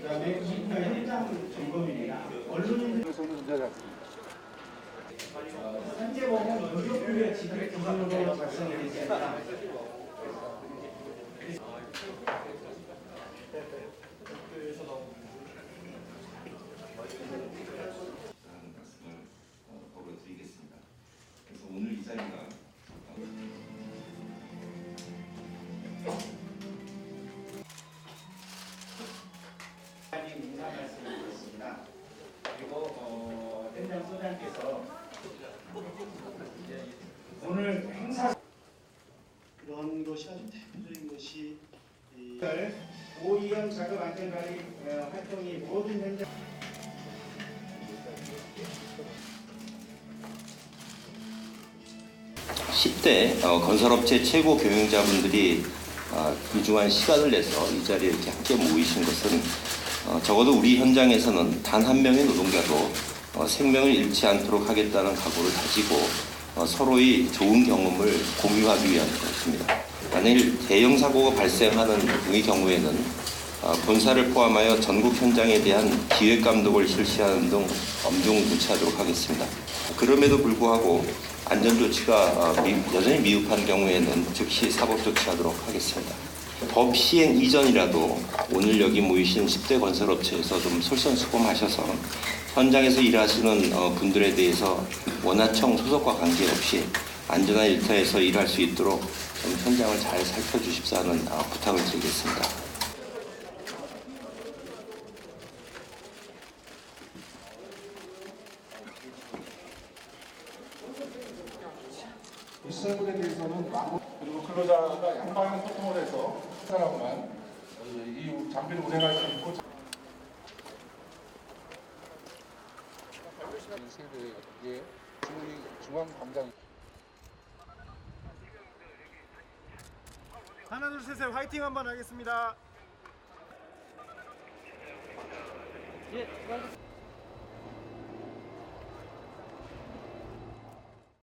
그다음에 이 현장 점검입니다. 언론인들 현재 보면 의료부의 지금 기준으로 작성되어 있습니다. 어, 현장 소장께서 오늘 행사 그런 것이 아주 대표적인 것이 이 오이영 작업 안전관리 어, 활동이 모든 현장 10대 어, 건설업체 최고 경영자분들이 어, 귀중한 시간을 내서 이 자리에 이렇게 함께 모이신 것은 어, 적어도 우리 현장에서는 단 한 명의 노동자도 어, 생명을 잃지 않도록 하겠다는 각오를 다지고 어, 서로의 좋은 경험을 공유하기 위한 것입니다. 만일 대형 사고가 발생하는 이 경우에는 어, 본사를 포함하여 전국 현장에 대한 기획 감독을 실시하는 등 엄중 조치하도록 하겠습니다. 그럼에도 불구하고 안전 조치가 어, 미- 여전히 미흡한 경우에는 즉시 사법 조치하도록 하겠습니다. 법 시행 이전이라도 오늘 여기 모이신 10대 건설업체에서 좀 솔선수범하셔서 현장에서 일하시는 어, 분들에 대해서 원하청 소속과 관계없이 안전한 일터에서 일할 수 있도록 좀 현장을 잘 살펴주십사 하는 어, 부탁을 드리겠습니다. 일시설 부분에 대해서는 그리고 근로자가 양방향 소통을 해서 사람만. 이 장비를 운행할 수 있고. 세대의 중앙 중앙 광장 하나 둘셋 화이팅 한번 하겠습니다. 예,